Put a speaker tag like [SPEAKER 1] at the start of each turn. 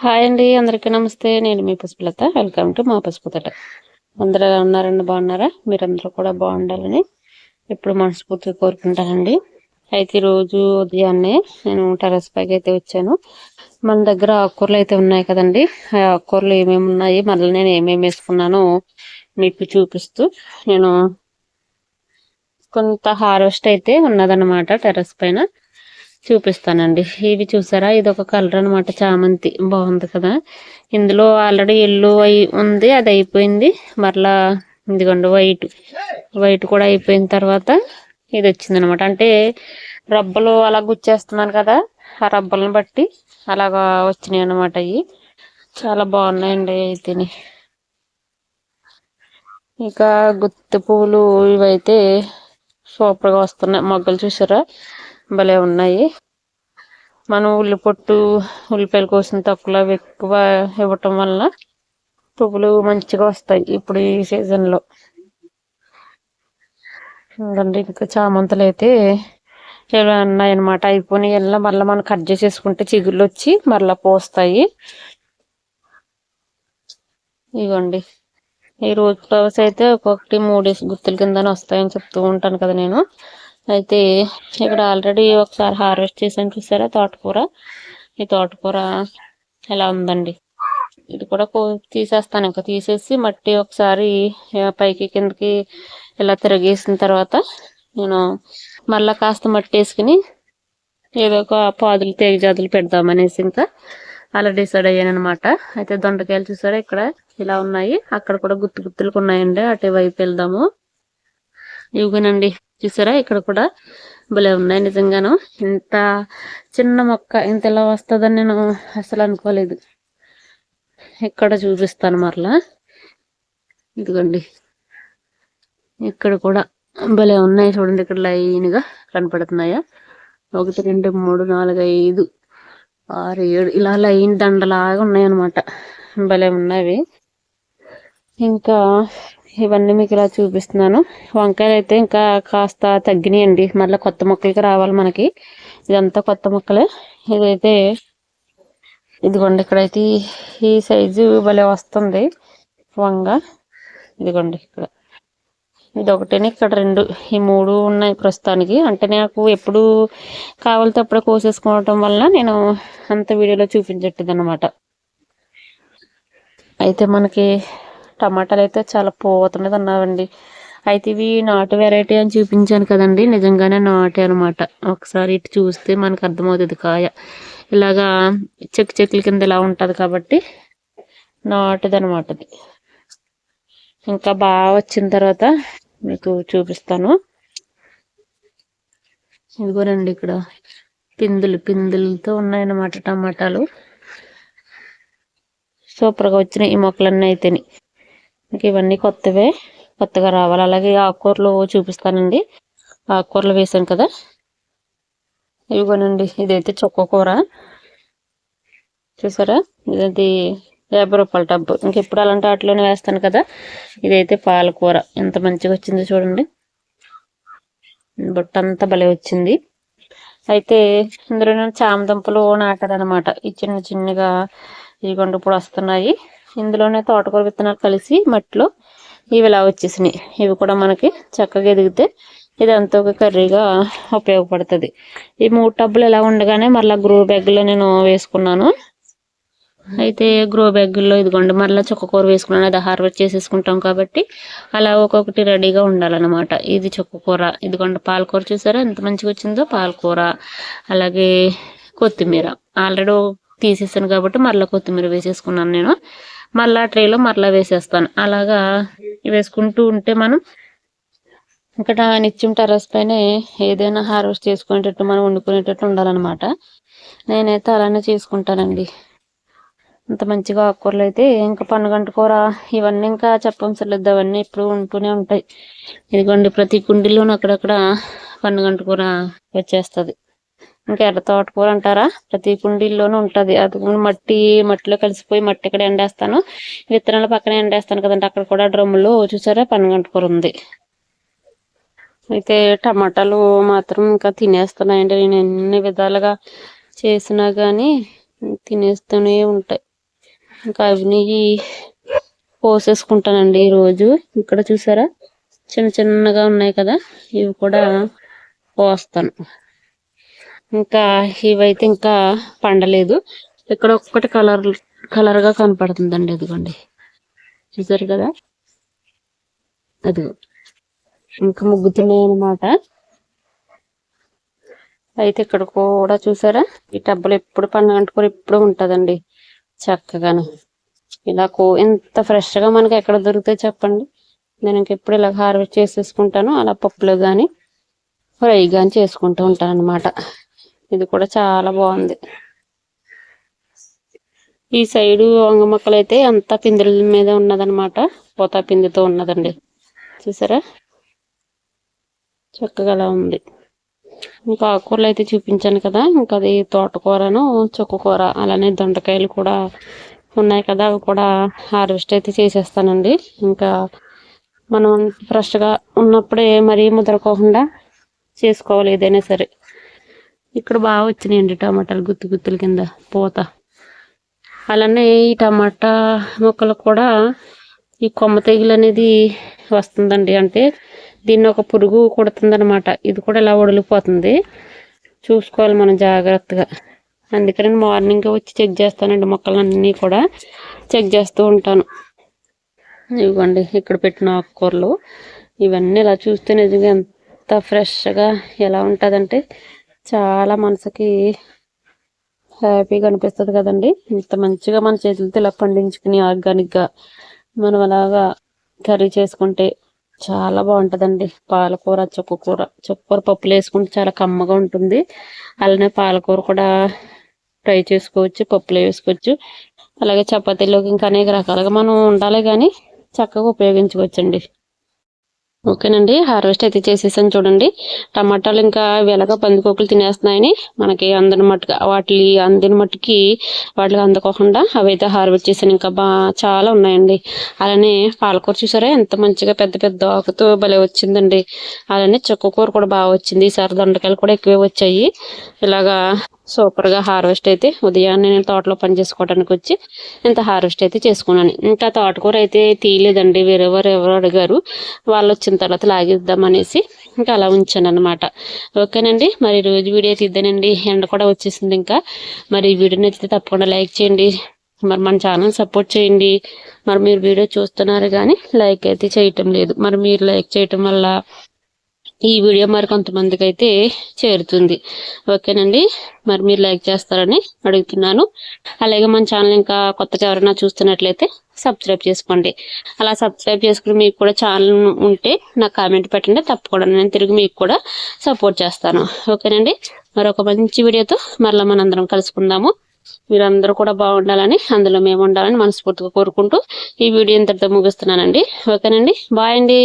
[SPEAKER 1] Hi అండి అందరికీ నమస్తే. నేను మీ పసుపులత వెల్కమ్ టు మా పసుపుతట అందరూ ఎలా ఉన్నారండి బాగున్నారా? మీరందరూ కూడా బాగుండాలని ఇప్పుడు మనస్ఫూర్తిగా కోరుకుంటానండి. అయితే ఈరోజు ఉదయాన్నే నేను టెరస్ పైకి అయితే వచ్చాను. మన దగ్గర ఆకుకూరలు అయితే ఉన్నాయి కదండి. ఆ ఆకుకూరలు ఏమేమి ఉన్నాయి? మళ్ళీ నేను ఏమేమి వేసుకున్నానో మీకు చూపిస్తూ నేను కొంత హార్వెస్ట్ అయితే ఉన్నదన్నమాట టెరస్ పైన. చూపిస్తానండి. ఇవి చూసారా? ఇది ఒక కలర్ అనమాట చామంతి. బాగుంది కదా? ఇందులో ఆల్రెడీ ఎల్లో అయి ఉంది అది అయిపోయింది. మరలా ఇదిగోండి వైట్ వైట్ కూడా అయిపోయిన తర్వాత ఇది వచ్చింది అనమాట అంటే రబ్బలు అలా గుచ్చేస్తున్నాను కదా ఆ రబ్బలను బట్టి అలాగా వచ్చినాయి అనమాట అవి చాలా బాగున్నాయండి అయితేని. ఇక గుత్తి పువ్వులు ఇవైతే సూపర్గా వస్తున్నాయి. మొగ్గలు చూసారా? భలే ఉన్నాయి. మనం ఉల్లి పొట్టు ఉల్లిపాయలు కోసిన తక్కువలో ఎక్కువ ఇవ్వటం వల్ల పువ్వులు మంచిగా వస్తాయి ఇప్పుడు ఈ సీజన్లో చూడండి ఇంకా చామంతులు అయితే ఇలా ఉన్నాయన్నమాట. అయిపోయినాయి. ఇలా మళ్ళీ మనం కట్ చేసేసుకుంటే చిగుళ్ళు వచ్చి మళ్ళీ పోస్తాయి. ఇవ్వండి ఈ రోజు ఫ్లవర్స్ అయితే ఒక్కొక్కటి మూడేసి గుత్తుల కిందనే వస్తాయని చెప్తూ ఉంటాను కదా నేను. అయితే ఇక్కడ ఆల్రెడీ ఒకసారి హార్వెస్ట్ చేసాను చూసారా? తోటకూర. ఈ తోటకూర ఎలా ఉందండి? ఇది కూడా తీసేస్తాను. ఇంకా తీసేసి మట్టి ఒకసారి పైకి కిందకి ఇలా తిరిగేసిన తర్వాత నేను మళ్ళీ కాస్త మట్టి వేసుకుని ఏదో ఒక పాదులు తేగజాదులు పెడదామనేసి ఇంకా అలా డిసైడ్ అయ్యాను అనమాట అయితే దొండకాయలు చూసారా? ఇక్కడ ఇలా ఉన్నాయి. అక్కడ కూడా గుత్తు గుత్తులకు ఉన్నాయండి అటు వైపు వెళ్దాము. ఇవిగోనండి చూసారా? ఇక్కడ కూడా భలే ఉన్నాయి నిజంగాను. ఇంత చిన్న మొక్క ఇంత ఇలా వస్తుందని నేను అసలు అనుకోలేదు. ఇక్కడ చూపిస్తాను మరలా? ఇదిగోండి. ఇక్కడ కూడా భలే ఉన్నాయి చూడండి. ఇక్కడ లైన్గా కనపడుతున్నాయా? ఒకటి రెండు మూడు నాలుగు ఐదు ఆరు ఏడు ఇలా లైన్ దండలాగా ఉన్నాయన్నమాట. భలే ఉన్నవి ఇంకా ఇవన్నీ మీకు ఇలా చూపిస్తున్నాను. వంకాయలు అయితే ఇంకా కాస్త తగ్గినాయండి. మళ్ళీ కొత్త మొక్కలకి రావాలి మనకి. ఇదంతా కొత్త మొక్కలే. ఇదైతే ఇదిగోండి ఇక్కడైతే ఈ సైజు భలే వస్తుంది. వంగ. ఇదిగోండి ఇక్కడ. ఇది ఒకటేనే ఇక్కడ రెండు ఈ మూడు ఉన్నాయి ప్రస్తుతానికి. అంటే నాకు ఎప్పుడు కావాలితే అప్పుడే కోసేసుకోవటం వల్ల నేను అంత వీడియోలో చూపించట్లేదు అనమాట అయితే మనకి టమాటాలు అయితే చాలా పోతున్నది మీద ఉన్నావండి. అయితే ఇవి నాటు వెరైటీ అని చూపించాను కదండి. నిజంగానే నాటే అనమాట ఒకసారి ఇటు చూస్తే మనకు అర్థమవుతుంది కాయ. ఇలాగా చెక్ చెక్కుల కింద ఇలా ఉంటుంది కాబట్టి నాటుది అనమాట అది. ఇంకా బాగా వచ్చిన తర్వాత మీకు చూపిస్తాను. ఇదిగోనండి ఇక్కడ పిందులు పిందులతో ఉన్నాయన్నమాట టమాటాలు. సూపర్గా వచ్చినాయి ఈ మొక్కలన్నీ అయితేని. ఇంకా ఇవన్నీ కొత్తవే. కొత్తగా రావాలి. అలాగే ఆకుకూరలు చూపిస్తానండి. ఆకుకూరలు వేసాను కదా. ఇవిగోనండి. ఇదైతే చొక్క కూర. చూసారా? ఇది యాభై రూపాయల టబ్బు. ఇంకెప్పుడు అలాంటి వాటిలోనే వేస్తాను కదా. ఇదైతే పాలకూర. ఎంత మంచిగా వచ్చిందో చూడండి. బుట్ట భలే వచ్చింది. అయితే ఇందులో చామదుంపలు నాటారనమాట ఈ చిన్న చిన్నగా ఇదిగోండి ఇప్పుడు వస్తున్నాయి. ఇందులోనే తోటకూర విత్తనాలు కలిసి మట్టిలో ఇవి ఇలా వచ్చేసినాయి. ఇవి కూడా మనకి చక్కగా ఎదిగితే ఇది ఎంతో ఒక కర్రీగా ఉపయోగపడుతుంది. ఈ మూడు టబ్బులు ఇలా ఉండగానే మళ్ళీ గ్రో బ్యాగ్లో నేను వేసుకున్నాను. అయితే గ్రో బ్యాగుల్లో ఇదిగోండి మళ్ళీ చుక్కకూర వేసుకున్నాను. అది హార్వెస్ట్ చేసేసుకుంటాం కాబట్టి అలా ఒక్కొక్కటి రెడీగా ఉండాలన్నమాట. ఇది చుక్కకూర ఇదిగోండి పాలకూర చూసారా? ఎంత మంచిగా వచ్చిందో పాలకూర. అలాగే కొత్తిమీర. ఆల్రెడీ తీసేసాను కాబట్టి మళ్ళీ కొత్తిమీర వేసేసుకున్నాను నేను. మళ్ళా ట్రేలో మరలా వేసేస్తాను. అలాగా వేసుకుంటూ ఉంటే మనం ఇక్కడ నిత్యం టెరస్ పైన ఏదైనా హార్వెస్ట్ చేసుకునేటట్టు మనం వండుకునేటట్టు ఉండాలన్నమాట. నేనైతే అలానే చేసుకుంటానండి. అంత మంచిగా ఆకుకూరలు అయితే ఇంకా పన్నుగంట కూర ఇవన్నీ ఇంకా చెప్పంసలేదు అవన్నీ ఇప్పుడు ఉంటూనే ఉంటాయి. ఇదిగోండి ప్రతి కుండీలోనూ అక్కడక్కడ పన్నుగంట కూర వచ్చేస్తుంది. ఇంకా ఎర్ర తోటకూర అంటారా? ప్రతి కుండీల్లోనూ ఉంటుంది. అది మట్టి మట్టిలో కలిసిపోయి మట్టి ఇక్కడ ఎండేస్తాను. విత్తనాలు పక్కన ఎండేస్తాను కదండి. అక్కడ కూడా డ్రమ్ములో చూసారా? పన్నగంట కూర ఉంది. అయితే టమాటాలు మాత్రం ఇంకా తినేస్తున్నాయండి. నేను ఎన్ని విధాలుగా చేసినా కానీ తినేస్తూనే ఉంటాయి ఇంకా అవిని పోసేసుకుంటానండి ఈ రోజు ఇక్కడ చూసారా? చిన్న చిన్నగా ఉన్నాయి కదా. ఇవి కూడా పోస్తాను. ఇంకా ఇవైతే ఇంకా పండలేదు. ఇక్కడ ఒక్కటి కలర్ కలర్గా కనపడుతుందండి ఇదిగోండి చూసారు కదా? అదిగో. ఇంకా ముగ్గుతున్నాయి అనమాట అయితే ఇక్కడ కూడా చూసారా? ఈ టబ్బులు ఎప్పుడు పండుగ కూడా ఎప్పుడు ఉంటదండి. చక్కగాను. ఇలా కో ఎంత ఫ్రెష్గా మనకి ఎక్కడ దొరుకుతాయి చెప్పండి. నేను ఇంకెప్పుడు ఇలా హార్వెస్ట్ చేసేసుకుంటాను. అలా పప్పులు కానీ ఫ్రై కానీ చేసుకుంటూ ఉంటాను అనమాట ఇది కూడా చాలా బాగుంది. ఈ సైడు వంగ మొక్కలు అయితే అంతా పిందుల మీద ఉన్నదనమాట పోతా పిందితో ఉన్నదండి. చూసారా? చక్కగా అలా ఉంది. ఇంకా ఆకుకూరలు అయితే చూపించాను కదా. ఇంకా అది తోటకూరను చుక్కకూర అలానే దొండకాయలు కూడా ఉన్నాయి కదా. అవి కూడా హార్వెస్ట్ అయితే చేసేస్తానండి. ఇంకా మనం ఫ్రెష్గా ఉన్నప్పుడే మరీ ముద్రకోకుండా చేసుకోవాలి ఏదైనా సరే. ఇక్కడ బాగా వచ్చినాయండి టమాటాలు గుత్తు గుత్తుల కింద పూత. అలానే ఈ టమాటా మొక్కలు కూడా ఈ కొమ్మ తెగులు అనేది వస్తుందండి. అంటే దీన్ని ఒక పురుగు కుడుతుందనమాట ఇది కూడా ఇలా వడిలిపోతుంది. చూసుకోవాలి మనం జాగ్రత్తగా. అందుకని మార్నింగ్ వచ్చి చెక్ చేస్తానండి మొక్కలన్నీ కూడా. చెక్ చేస్తూ ఉంటాను. ఇవ్వండి ఇక్కడ పెట్టిన ఆకుకూరలు. ఇవన్నీ ఇలా చూస్తే నిజంగా ఎంత ఫ్రెష్గా ఎలా ఉంటుందంటే చాలా మనసుకి హ్యాపీగా అనిపిస్తుంది కదండి. ఇంత మంచిగా మన చేతులతో ఇలా పండించుకుని ఆర్గానిక్గా మనం అలాగా కర్రీ చేసుకుంటే చాలా బాగుంటుందండి. పాలకూర చుక్కకూర చుక్కకూర పప్పులు వేసుకుంటే చాలా కమ్మగా ఉంటుంది. అలానే పాలకూర కూడా ఫ్రై చేసుకోవచ్చు పప్పులో వేసుకోవచ్చు. అలాగే చపాతీలోకి ఇంకా అనేక రకాలుగా మనం ఉండాలి కానీ చక్కగా ఉపయోగించుకోవచ్చండి. ఓకేనండి. హార్వెస్ట్ అయితే చేసేసాను చూడండి. టమాటాలు ఇంకా వెలగ పందికొక్కులు తినేస్తున్నాయని మనకి అందని మట్టుకు వాటి అందిన మట్టుకి వాటికి అందకోకుండా అవి అయితే హార్వెస్ట్ చేశాను. ఇంకా బా చాలా ఉన్నాయండి. అలానే పాలకూర చూసారా? ఎంత మంచిగా పెద్ద పెద్ద ఆకుతో భలే వచ్చిందండి. అలానే చుక్కకూర కూడా బాగా వచ్చింది. ఈసారి దొండకాయలు కూడా ఎక్కువే వచ్చాయి. ఇలాగా సూపర్గా హార్వెస్ట్ అయితే ఉదయాన్నే నేను తోటలో పని చేసుకోవడానికి వచ్చి ఇంత హార్వెస్ట్ అయితే చేసుకున్నాను. ఇంకా తోటకూర అయితే తీయలేదండి. వేరెవరు ఎవరు అడిగారు. వాళ్ళు వచ్చిన తర్వాత లాగిద్దామనేసి ఇంకా అలా ఉంచాను అనమాట ఓకేనండి? మరి రోజు వీడియో తీద్దానండి. ఎండ కూడా వచ్చేసింది ఇంకా. మరి వీడియో వీడియోని అయితే తప్పకుండా లైక్ చేయండి. మరి మన ఛానల్ సపోర్ట్ చేయండి. మరి మీరు వీడియో చూస్తున్నారు కానీ లైక్ అయితే చేయటం లేదు. మరి మీరు లైక్ చేయటం వల్ల ఈ వీడియో మరి కొంతమందికి అయితే చేరుతుంది. ఓకేనండి? మరి మీరు లైక్ చేస్తారని అడుగుతున్నాను. అలాగే మన ఛానల్ ఇంకా కొత్తగా ఎవరైనా చూస్తున్నట్లయితే సబ్స్క్రైబ్ చేసుకోండి. అలా సబ్స్క్రైబ్ చేసుకుని మీకు కూడా ఛానల్ ఉంటే నాకు కామెంట్ పెట్టండి. తప్పకుండా నేను తిరిగి మీకు కూడా సపోర్ట్ చేస్తాను. ఓకేనండి? మరొక మంచి వీడియోతో మరలా మనందరం కలుసుకుందాము. మీరందరూ కూడా బాగుండాలని అందులో మేము ఉండాలని మనస్ఫూర్తిగా కోరుకుంటూ ఈ వీడియో ఇంతటితో ముగిస్తున్నానండి. ఓకేనండి? బాయ్ అండి.